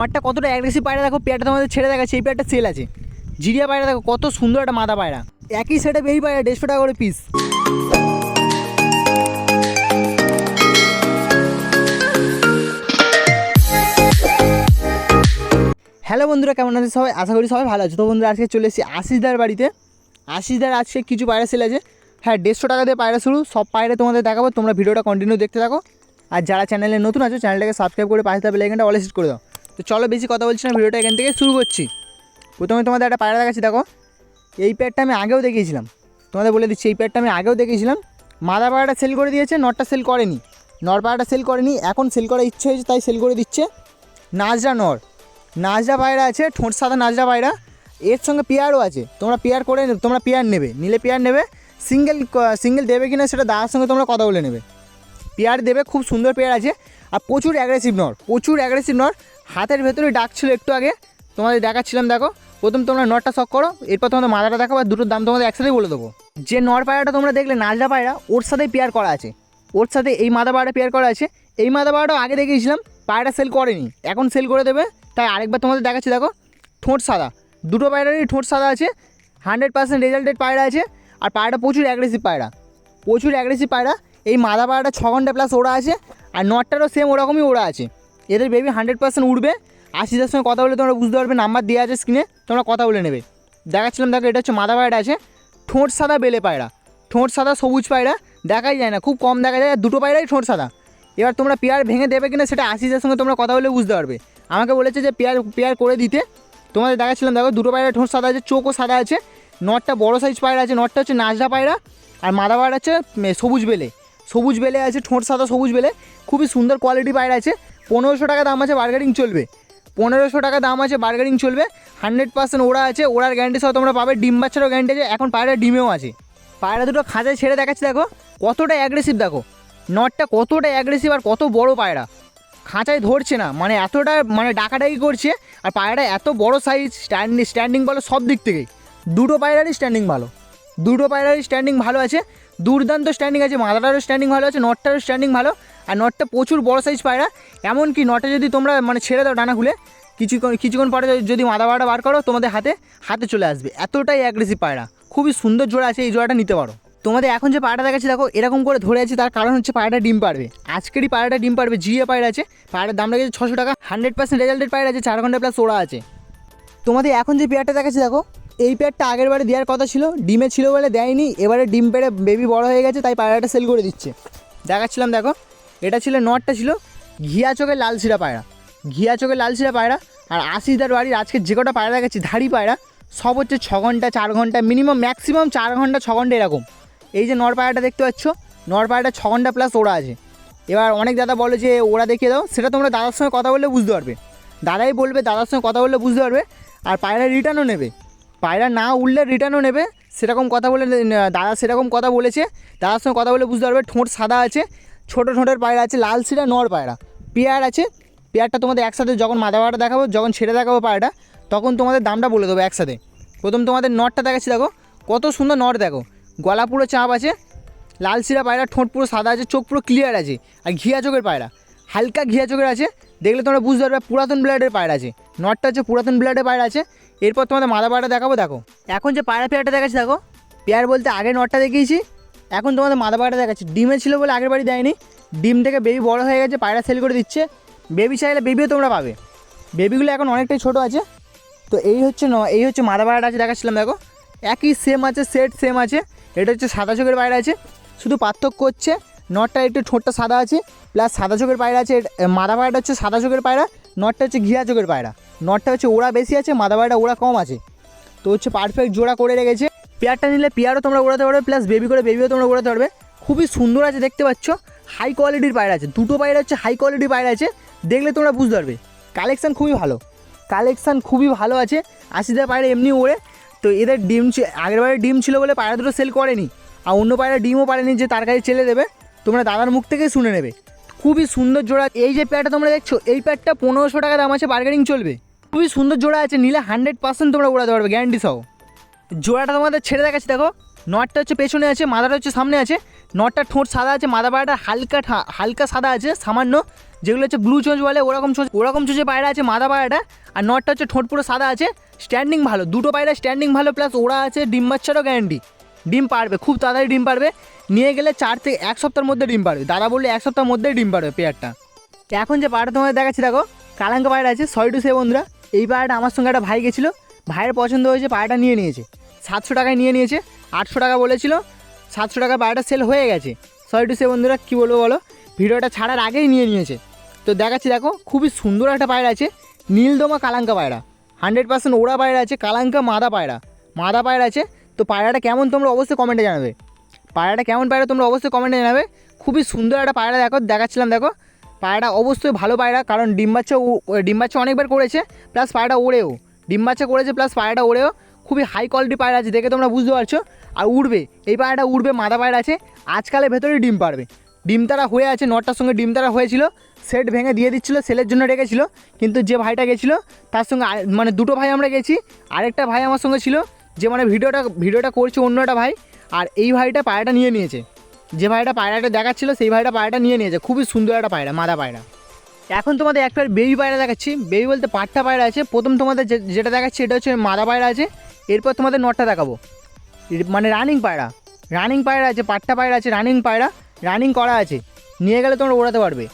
পায়রাটা কতটা অ্যাগ্রেসিভ পায়রা, দেখো পেয়ারটা তোমাদের ছেড়ে দেখাচ্ছে, এই পেয়ারটা সেল আছে। জিরিয়া পায়রা, দেখো কত সুন্দর একটা মাদা পায়রা। একই সেটে বেবি পায়রা, দেড়শো টাকা করে পিস হ্যালো বন্ধুরা, কেমন আছে সবাই? আশা করি সবাই ভালো আছে। তো বন্ধুরা, আজকে চলে এসেছি আশিসদার বাড়িতে। আশিসদার আজকে কিছু পায়রা সেল আছে। হ্যাঁ দেড়শো টাকা দিয়ে পায়রা শুরু। সব পায়রা তোমাদের দেখাবো। তোমরা ভিডিওটা কন্টিনিউ দেখতে থাকো। আর যারা চ্যানেলে নতুন আছো চ্যানেলটাকে সাবস্ক্রাইব করে পাশে থাকবে লাইকনটা অল করে দাও। তো চলো বেশি কথা বলছি না, ভিডিওটা এখান থেকে শুরু করছি। প্রথমে তোমাদের একটা পায়রা দেখাচ্ছি, দেখো। এই প্যাডটা আমি আগেও দেখিয়েছিলাম। তোমাদের বলে দিচ্ছি, এই প্যাডটা আমি আগেও দেখিয়েছিলাম। মাদা পায়রাটা সেল করে দিয়েছে, নটটা সেল করেনি। নর পায়রাটা সেল করেনি, এখন সেল করার ইচ্ছে হয়েছে, তাই সেল করে দিচ্ছে। নাজরা নর। নাজরা পায়রা আছে, ঠোঁট সাদা নাজরা পায়রা। এর সঙ্গে পেয়ারও আছে। তোমরা পেয়ার করে তোমরা পেয়ার নেবে। নিলে পেয়ার নেবে। সিঙ্গেল সিঙ্গেল দেবে কিনা সেটা দাদার সঙ্গে তোমরা কথা বলে নেবে। পেয়ার দেবে, খুব সুন্দর পেয়ার আছে। আর প্রচুর অ্যাগ্রেসিভ নর, প্রচুর অ্যাগ্রেসিভ নর। হাতের ভেতরে ডাক ছিল একটু আগে, তোমাদের দেখাচ্ছিলাম, দেখো। প্রথম তোমরা নরটা শখ করো, এরপর তোমাদের মাথাটা দেখো আর দুটোর দাম তোমাদের একসাথেই বলে দেবো। যে নর পায়রাটা তোমরা দেখলে, নাজরা পায়রা, ওর সাথেই পেয়ার করা আছে। ওর সাথে এই মাদা পায়রা পেয়ার করা আছে। এই মাদা পায়রাটাও আগে দেখিয়েছিলাম, পায়রা সেল করেনি, এখন সেল করে দেবে। তাই আরেকবার তোমাদের দেখাচ্ছি, দেখো, ঠোঁট সাদা। দুটো পায়রারই ঠোঁট সাদা আছে হান্ড্রেড পার্সেন্ট রেজাল্টেড পায়রা আছে, আর পায়রাটা প্রচুর অ্যাগ্রেসিভ পায়রা। প্রচুর অ্যাগ্রেসিভ পায়রা। এই মাদা পায়রাটা ছ ঘণ্টা প্লাস ওরা আছে আর নটটারও সেম ওরকমই ওড়া আছে। এদের বেবি হান্ড্রেড পার্সেন্ট উঠবে আশিদের সঙ্গে কথা বলে তোমরা বুঝতে পারবে নাম্বার দেওয়া আছে স্ক্রিনে তোমরা কথা বলে নেবে। দেখাচ্ছিলাম, দেখো, এটা হচ্ছে মাদা পায়রা আছে। ঠোঁট সাদা, বেলে পায়রা। ঠোঁট সাদা, সবুজ পায়রা। দেখাই যায় না, খুব কম দেখা যায়। দুটো পায়রাই ঠোঁট সাদা। এবার তোমরা পেয়ার ভেঙে দেবে কিনা সেটা আশিসের সঙ্গে তোমরা কথা বলে বুঝতে পারবে। আমাকে বলেছে যে পেয়ার পেয়ার করে দিতে। তোমাদের দেখাচ্ছিলাম, দেখো, দুটো পায়রা ঠোঁট সাদা আছে, চোখও সাদা আছে। নটটা বড় সাইজ পায়রা আছে, নটটা হচ্ছে নাজরা পায়রা। আর মাদা পায়রা হচ্ছে সবুজ বেলে। সবুজ বেলে আছে, ঠোঁট সাদা সবুজ বেলে, খুবই সুন্দর কোয়ালিটি পায়রা আছে। পনেরোশো টাকা দাম আছে বার্গারিং চলবে। পনেরোশো টাকা দাম আছে বার্গারিং চলবে। হান্ড্রেড পার্সেন্ট ওরা আছে, ওরার গ্যারান্টি সহ তোমরা পাবে, ডিম বাচ্চারও গ্যারান্টি আছে, এখন পায়রা ডিমেও আছে। পায়রা দুটো খাঁচায় ছেড়ে দেখাচ্ছি, দেখো, কতটা অ্যাগ্রেসিভ দেখো। নটটা কতটা অ্যাগ্রেসিভ আর কত বড় পায়রা। খাঁচায় ধরছে না মানে এতটা মানে ডাকাডাকি করছে, আর পায়রাটা এত বড় সাইজ স্ট্যান্ডিং স্ট্যান্ডিং ভালো সব দিক থেকেই। দুটো পায়রারই স্ট্যান্ডিং ভালো। দুটো পায়রারই স্ট্যান্ডিং ভালো আছে। দুর্দান্ত স্ট্যান্ডিং আছে মাদাটারও স্ট্যান্ডিং ভালো আছে নটটারও স্ট্যান্ডিং ভালো, আর নটটা প্রচুর বড় সাইজ পায়রা, এমনকি নটে যদি তোমরা মানে ছেড়ে দাও ডানা খুলে, কিছুক্ষণ কিছুক্ষণ পরে যদি মাদা বাড়া বার করো, তোমাদের হাতে হাতে চলে আসবে। এতটাই অ্যাগ্রেসিভ পায়রা। খুবই সুন্দর জোড়া আছে, এই জোড়াটা নিতে পারো। তোমাদের এখন যে পায়রাটা দেখাচ্ছি, দেখো, এরকম করে ধরে আছে, তার কারণ হচ্ছে পায়রাটা ডিম পারবে। আজকেরই পায়রাটা ডিম পারবে জিএ পায়রা আছে। পায়রার দাম লেগেছে ছশো টাকা হান্ড্রেড পার্সেন্ট রেজাল্টেড পায়রা আছে, চার ঘণ্টা প্লাস ওরা আছে। তোমাদের এখন যে পেয়ারটা দেখাচ্ছি, দেখো এই পেয়ারটা আগের বারে দেওয়ার কথা ছিল, ডিমে ছিল বলে দেয়নি, এবারে ডিম পেড়ে বেবি বড় হয়ে গেছে, তাই পায়রাটা সেল করে দিচ্ছে। দেখাচ্ছিলাম, দেখো, এটা ছিল নটটা ছিল ঘিয়া চোখের লাল শিরা পায়রা। ঘিয়া চোখের লাল শিরা পায়রা, আর আশিসদার বাড়ির আজকে যে কটা পায়রা দেখাচ্ছি, ধাড়ি পায়রা, সব হচ্ছে ছ ঘণ্টা, চার ঘণ্টা মিনিমাম ম্যাক্সিমাম চার ঘণ্টা, ছ ঘণ্টা এরকম। এই যে নর পায়রাটা দেখতে পাচ্ছ, নর পায়রাটা ছ ঘণ্টা প্লাস ওরা আছে। এবার অনেক দাদা বলে যে, ওরা দেখিয়ে দাও, সেটা তোমরা দাদার সঙ্গে কথা বললে বুঝতে পারবে। দাদাই বলবে, দাদার সঙ্গে কথা বললে বুঝতে পারবে, আর পায়রা রিটার্নও নেবে। পায়রা না উঠলে রিটার্নও নেবে। সেরকম কথা বলে, দাদা সেরকম কথা বলেছে। দাদার সঙ্গে কথা বলে বুঝতে পারবে, ঠোঁট সাদা আছে, ছোটো ঠোঁটের পায়রা আছে, লাল সিরা নর পায়রা। পেয়ার আছে, পেয়ারটা তোমাদের একসাথে যখন মাথা বাড়া দেখাবো, যখন ছেড়ে দেখাবো পায়রাটা, তখন তোমাদের দামটা বলে দেবো একসাথে। প্রথম তোমাদের নটটা দেখাচ্ছি, দেখো। কত সুন্দর নট দেখো। গলা পুরো চাপ আছে, লাল সিরা পায়রা, ঠোঁট পুরো সাদা আছে, চোখ পুরো ক্লিয়ার আছে, আর ঘিয়া চোখের পায়রা। হালকা ঘিয়া চোখের আছে দেখলে তোমরা বুঝতে পারবে, পুরাতন ব্লাডের পায়রা আছে। নটটা হচ্ছে পুরাতন ব্লাডের পায়রা আছে। এরপর তোমাদের মাদা পায়রা দেখাবো, দেখো। এখন যে পায়রা পেয়ারটা দেখাচ্ছি, দেখো। পেয়ার বলতে আগে নটটা দেখিয়েছি, এখন তোমাদের মাদা পায়রা দেখাচ্ছি। ডিমে ছিল বলে আগের বাড়ি দেয়নি। ডিম থেকে বেবি বড় হয়ে গেছে, পায়রা সেল করে দিচ্ছে। বেবি চাইলে বেবিও তোমরা পাবে। বেবিগুলো এখন অনেকটাই ছোট আছে। তো এই হচ্ছে ন, এই হচ্ছে মাদা পায়রাটা আছে, দেখাচ্ছিলাম, দেখো। একই সেম আছে সেট সেম আছে। এটা হচ্ছে সাদা চোখের পায়রা আছে। শুধু পার্থক্য হচ্ছে নটটা একটু ঠোঁটটা সাদা আছে প্লাস সাদা চোখের পায়রা আছে মাদা পায়রাটা হচ্ছে সাদা চোখের পায়রা, নটটা হচ্ছে ঘিয়া চোখের পায়রা। নটটা হচ্ছে ওরা বেশি আছে, মাদা পায়রাটা ওরা কম আছে। তো হচ্ছে পারফেক্ট জোড়া করে রেখেছে। পেয়ারটা নিলে পেয়ারও তোমরা ওড়াতে পারবে প্লাস বেবি করে বেবিও তোমরা ওড়াতে পারবে। খুবই সুন্দর আছে, দেখতে পাচ্ছ? হাই কোয়ালিটির পায়রা আছে, দুটো পায়রা হচ্ছে হাই কোয়ালিটির পায়রা আছে, দেখলে তোমরা বুঝতে পারবে। কালেকশান খুবই ভালো। কালেকশান খুবই ভালো আছে আশিদার পায়রা এমনি ওড়ে। তো এদের ডিম আগের বারে ডিম ছিল বলে পায়রা দুটো সেল করেনি, আর অন্য পায়রা ডিমও পারেনি যে তার কাছে চেলে দেবে। তোমরা দাদার মুখ থেকেই শুনে নেবে। খুবই সুন্দর জোড়া এই যে প্যাডটা তোমরা দেখছ, এই প্যাডটা পনেরোশো টাকা দাম আছে বার্গেনিং চলবে। খুবই সুন্দর জোড়া আছে, নিলে হান্ড্রেড পার্সেন্ট তোমরা উড়াতে পারবে গ্যারান্টি সহ। জোড়াটা তোমাদের ছেড়ে দেখাচ্ছি, দেখো। নটটা হচ্ছে পেছনে আছে, মাদাটা হচ্ছে সামনে আছে। নটটা ঠোঁট সাদা আছে, মাদা পাড়াটা হালকা হালকা সাদা আছে, সামান্য। যেগুলো হচ্ছে ব্লু চোঁচ বলে, ওরকম চোঁচ ওরকম চোঁচে পায়রা আছে, মাদা পায়রাটা আর নটটা হচ্ছে ঠোঁট পুরো সাদা আছে স্ট্যান্ডিং ভালো। দুটো পায়রা স্ট্যান্ডিং ভালো প্লাস ওরা আছে, ডিম বাচ্চারও গ্যারান্টি ডিম পারবে, খুব তাড়াতাড়ি ডিম পারবে। নিয়ে গেলে চার থেকে এক সপ্তাহের মধ্যে ডিম পারবে। দাদা বললে এক সপ্তাহের মধ্যেই ডিম পারবে পেয়ারটা। এখন যে পায়রা তোমাদের দেখাচ্ছি, দেখো, কালাঙ্কা পায়রা আছে ছয় টু সে বন্ধুরা, এই পায়রাটা আমার সঙ্গে একটা ভাই গেছিল, ভাইয়ের পছন্দ হয়েছে পায়রাটা নিয়ে নিয়েছে। সাতশো টাকায় নিয়ে নিয়েছে, আটশো টাকা বলেছিল, সাতশো টাকা পায়রাটা সেল হয়ে গেছে। ছয় টু সে বন্ধুরা, কী বলব বলো? ভিডিওটা ছাড়ার আগেই নিয়ে নিয়েছে। তো দেখাচ্ছি, দেখো, খুবই সুন্দর একটা পায়রা আছে, নীলদমা কালাঙ্কা পায়রা। হান্ড্রেড পার্সেন্ট ওড়া পায়রা আছে, কালাঙ্কা মাদা পায়রা। মাদা পায়রা আছে তো পায়রাটা কেমন তোমরা অবশ্যই কমেন্টে জানাবে। পায়রাটা কেমন পায়রা তোমরা অবশ্যই কমেন্টে জানাবে। খুবই সুন্দর একটা পায়রা দেখো, দেখাচ্ছিলাম দেখো। পায়রাটা অবশ্যই ভালো পায়রা, কারণ ডিম বাচ্চা ডিম বাচ্চা অনেকবার করেছে প্লাস পায়রাটা ওড়েও। ডিম বাচ্চা করেছে প্লাস পায়রাটা ওড়েও। খুবই হাই কোয়ালিটি পায়রা আছে, দেখে তোমরা বুঝতে পারছ। আর উড়বে, এই পায়রাটা উড়বে, মাদা পায়রা আছে। আজকালের ভেতরে ডিম পারবে। ডিম তারা হয়ে আছে নটার সঙ্গে ডিম তারা হয়েছিল। সেট ভেঙে দিয়ে দিচ্ছিল সেলের জন্য রেখেছিল। কিন্তু যে ভাইটা গেছিল, তার সঙ্গে মানে দুটো ভাই আমরা গেছি। আরেকটা ভাই আমার সঙ্গে ছিল যে মানে ভিডিওটা ভিডিওটা করছে অন্য একটা ভাই, আর এই ভাইটা পায়রাটা নিয়ে নিয়েছে। যে ভাইটা পায়রাটা দেখাচ্ছিল, সেই ভাইটা পায়রাটা নিয়ে নিয়েছে। খুবই সুন্দর একটা পায়রা, মাদা পায়রা। এখন তোমাদের একটা বেবি পায়রা দেখাচ্ছি। বেবি বলতে পাট্টা পায়রা আছে। প্রথম তোমাদের যেটা দেখাচ্ছি, এটা হচ্ছে মাদা পায়রা আছে। এরপর তোমাদের নটটা দেখাবো। মানে রানিং পায়রা। রানিং পায়রা আছে পাট্টা পায়রা আছে রানিং পায়রা। রানিং করা আছে। নিয়ে গেলে তোমরা ওড়াতে পারবে।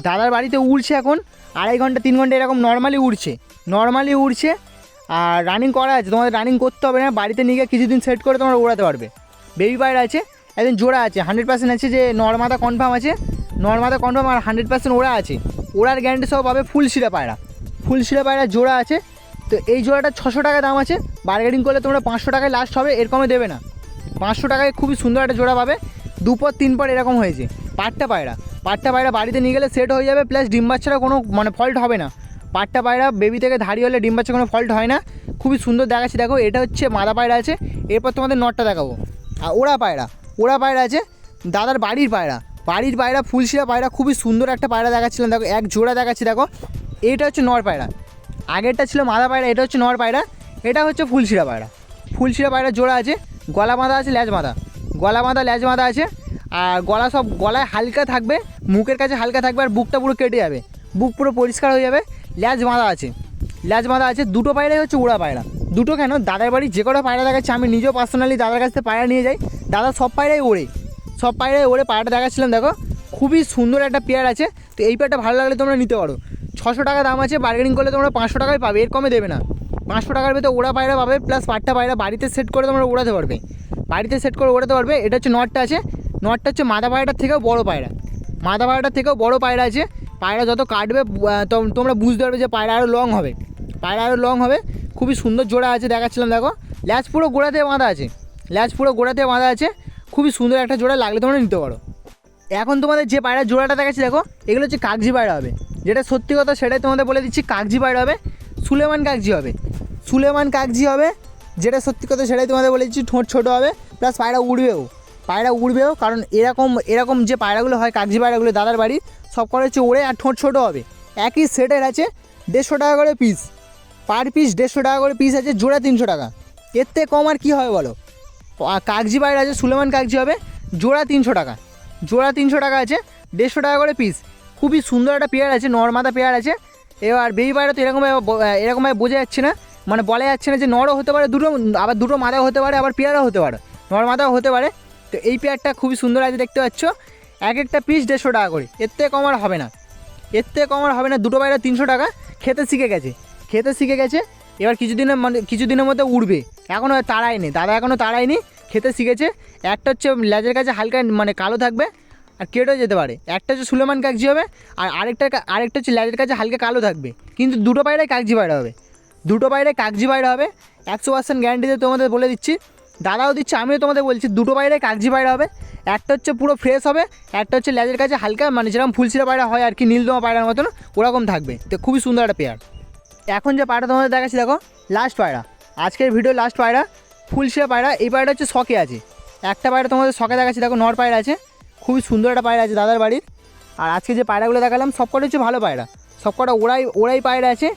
দাদার বাড়িতে উড়ছে এখন। আড়াই ঘণ্টা, তিন ঘণ্টা এরকম নর্মালি উড়ছে। নর্মালি উড়ছে। আর রানিং করা আছে, তোমাদের রানিং করতে হবে না, বাড়িতে নিয়ে গিয়ে কিছুদিন সেট করে তোমরা উড়াতে পারবে। বেবি পায়রা আছে একদিন জোড়া আছে হান্ড্রেড পার্সেন্ট আছে যে নর্মাদা কনফার্ম আছে, নর্মাদা কনফার্ম আর হান্ড্রেড পার্সেন্ট ওরা আছে। ওড়ার গ্যারান্টি সব পাবে ফুল শিরা পায়রা। ফুল শিরা পায়রা জোড়া আছে, তো এই জোড়াটা ছশো টাকা দাম আছে। বার্গেনিং করলে তোমরা পাঁচশো টাকায় লাস্ট হবে, এর কমে দেবে না। পাঁচশো টাকায় খুবই সুন্দর একটা জোড়া পাবে দুপর তিন পর এরকম হয়েছে। পাট্টা পায়রা পাট্টা পায়রা বাড়িতে নিয়ে গেলে সেট হয়ে যাবে প্লাস ডিম বাচ্চারা কোনো মানে ফল্ট হবে না। পাট্টা পায়রা বেবি থেকে ধাড়ি হলে ডিম বাচ্চা কোনো ফল্ট হয় না। খুবই সুন্দর দেখাচ্ছি, দেখো, এটা হচ্ছে মাদা পায়রা আছে। এরপর তোমাদের নটটা দেখাবো। আর ওড়া পায়রা ওড়া পায়রা আছে, দাদার বাড়ির পায়রা। বাড়ির পায়রা, ফুলশিরা পায়রা, খুবই সুন্দর একটা পায়রা দেখাচ্ছিলাম, দেখো, এক জোড়া দেখাচ্ছি, দেখো। এটা হচ্ছে নর পায়রা। আগেরটা ছিল মাদা পায়রা, এটা হচ্ছে নর পায়রা। এটা হচ্ছে ফুলশিরা পায়রা। ফুলশিরা পায়রা জোড়া আছে, গলা বাঁধা আছে, ল্যাজ বাঁধা। গলা বাঁধা, ল্যাজ বাঁধা আছে, আর গলা সব, গলায় হালকা থাকবে, মুখের কাছে হালকা থাকবে, আর বুকটা পুরো কেটে যাবে। বুক পুরো পরিষ্কার হয়ে যাবে ল্যাজ বাঁধা আছে। ল্যাজ বাঁধা আছে, দুটো পায়রাই হচ্ছে উড়া পায়রা। দুটো কেন? দাদার বাড়ি যে কটা পায়রা দেখাচ্ছে, আমি নিজেও পার্সোনালি দাদার কাছ থেকে পায়রা নিয়ে যাই। দাদা সব পায়রাই ওড়ে। সব পায়রাই ওড়ে, পায়রাটা দেখাচ্ছিলাম, দেখো। খুবই সুন্দর একটা পেয়ার আছে। তো এই পেয়ারটা ভালো লাগলে তোমরা নিতে পারো। ছশো টাকা দাম আছে বার্গেনিং করলে তোমরা পাঁচশো টাকায় পাবে, এর কমে দেবে না। পাঁচশো টাকার ভেতরে ওড়া পায়রা পাবে প্লাস পাট্টা পায়রা বাড়িতে সেট করে তোমরা ওড়াতে পারবে। বাড়িতে সেট করে ওড়াতে পারবে, এটা হচ্ছে নটটা আছে। নটটা হচ্ছে মাদা পায়রাটার থেকেও বড় পায়রা। মাদা পায়রাটার থেকেও বড় পায়রা আছে। পায়রা যত কাটবে তোমরা বুঝতে পারবে যে পায়রা আরও লং হবে। পায়রা আরও লং হবে। খুবই সুন্দর জোড়া আছে, দেখাচ্ছিলাম, দেখো। ল্যাচ পুরো গোড়াতে বাঁধা আছে। ল্যাচ পুরো গোড়াতে বাঁধা আছে। খুবই সুন্দর একটা জোড়া লাগলে তোমরা নিতে পারো। এখন তোমাদের যে পায়রা জোড়াটা দেখাচ্ছি, দেখো, এগুলো হচ্ছে কাগজি পায়রা হবে। যেটা সত্যি কথা সেটাই তোমাদের বলে দিচ্ছি কাগজি পায়রা হবে। সুলেমান কাগজি হবে। সুলেমান কাগজি হবে। যেটা সত্যি কথা সেটাই তোমাদের বলে দিচ্ছি, ঠোঁট ছোটো হবে প্লাস পায়রা উড়বেও। পায়রা উড়বেও, কারণ এরকম এরকম যে পায়রাগুলো হয় কাগজি পায়রাগুলো, দাদার বাড়ি সব করে হচ্ছে ওড়ে আর ঠোঁট ছোটো হবে। একই সেটের আছে দেড়শো টাকা করে পিস পার পিস দেড়শো টাকা করে পিস আছে, জোড়া তিনশো টাকা। এর থেকে কম আর কী হবে বলো? কাগজি পায়রা আছে, সুলেমান কাগজি হবে, জোড়া তিনশো টাকা। জোড়া তিনশো টাকা আছে, দেড়শো টাকা করে পিস খুবই সুন্দর একটা পেয়ার আছে, নর্মাদা পেয়ার আছে। এবার বেবি পায়রা তো এরকমভাবে এরকমভাবে বোঝা যাচ্ছে না। মানে বলা যাচ্ছে না যে নরও হতে পারে, দুটো, আবার দুটো মাদাও হতে পারে, আবার পেয়ারও হতে পারে। নর্মাদাও হতে পারে। তো এই পেয়ারটা খুবই সুন্দর আছে, দেখতে পাচ্ছ? এক একটা পিস দেড়শো টাকা করে। এর থেকে কম আর হবে না। এর থেকে কম আর হবে না, দুটো বাইরে তিনশো টাকা। খেতে শিখে গেছে। খেতে শিখে গেছে, এবার কিছুদিনের মানে কিছুদিনের মধ্যে উঠবে এখনও তাড়ায়নি, দাদা এখনও তাড়ায়নি, খেতে শিখেছে। একটা হচ্ছে লেজের কাছে হালকা মানে কালো থাকবে, আর কেটেও যেতে পারে। একটা হচ্ছে সুলেমান কাগজি হবে, আর আরেকটা আরেকটা হচ্ছে লেজের কাছে হালকা কালো থাকবে। কিন্তু দুটো পায়রাই কাগজি পায়রা হবে। দুটো পায়রাই কাগজি পায়রা হবে। একশো পার্সেন্ট গ্যারান্টিতে তোমাদের বলে দিচ্ছি দাদাও দিচ্ছে, আমিও তোমাদের বলছি, দুটো পায়রাই কাগজি পায়রা হবে, একটা হচ্ছে পুরো ফ্রেশ হবে, একটা হচ্ছে লেজের কাছে হালকা মানে যেরকম ফুলশিরা পায়রা হয় আর কি, নীলদমা পায়রার মতন, ওরকম থাকবে। তো খুবই সুন্দর একটা পেয়ার এখন যে পায়রা তোমাদের দেখাচ্ছি, দেখো লাস্ট পায়রা। আজকের ভিডিও লাস্ট পায়রা, ফুলশিরা পায়রা, এই পায়রাটা হচ্ছে শখে আছে। একটা পায়রা তোমাদের শখে দেখাচ্ছি, দেখো, নর পায়রা আছে। খুবই সুন্দর একটা পায়রা আছে দাদার বাড়ির। আর আজকে যে পায়রাগুলো দেখালাম সব কটা হচ্ছে ভালো পায়রা। সব কটা ওড়াই ওড়াই পায়রা আছে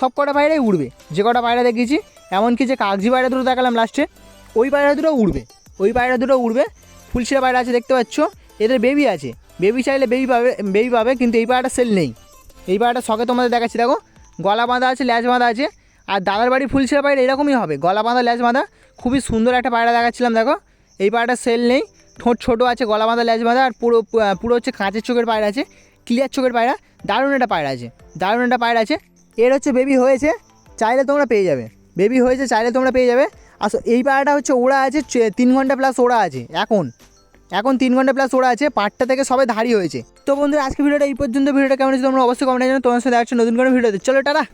সব কটা পায়রাই উড়বে। যে কটা পায়রা দেখিয়েছি, এমনকি যে কাগজি পায়রা দুটো দেখালাম লাস্টে ওই পায়রা দুটো উড়বে। ওই পায়রা দুটো উড়বে। ফুলশিরা পায়রা আছে, দেখতে পাচ্ছ? এদের বেবি আছে। বেবি চাইলে বেবি পাবে বেবি পাবে, কিন্তু এই পায়রাটা সেল নেই। এই পায়রাটা শখে তোমাদের দেখাচ্ছি, দেখো। গলা বাঁধা আছে, ল্যাজ বাঁধা আছে। আর দাদার বাড়ি ফুলছিলা পায়রা এরকমই হবে। গলা বাঁধা, ল্যাজ বাঁধা। খুবই সুন্দর একটা পায়রা দেখাচ্ছিলাম, দেখো। এই পায়রাটা সেল নেই। ঠোঁট ছোটো আছে, গলা বাঁধা, ল্যাজ বাঁধা। আর পুরো পুরো হচ্ছে কাঁচের চোখের পায়রা আছে। ক্লিয়ার চোখের পায়রা। দারুণ একটা পায়রা আছে। দারুণ একটা পায়রা আছে। এর হচ্ছে বেবি হয়েছে, চাইলে তোমরা পেয়ে যাবে। বেবি হয়েছে, চাইলে তোমরা পেয়ে যাবে। আসো এই পাড়াটা হচ্ছে ওড়া আছে তিন ঘণ্টা প্লাস ওড়া আছে, এখন। এখন তিন ঘণ্টা প্লাস ওড়া আছে পাটটা থেকে সবাই ধারি হয়েছে। তো বন্ধুরা আজকে ভিডিওটা এই পর্যন্ত। ভিডিওটা কেমন আছে তোমরা অবশ্যই কমেন্টে জানো তোমার সাথে একটা নতুন নতুন কোনো ভিডিওতে। চলো, টাটা!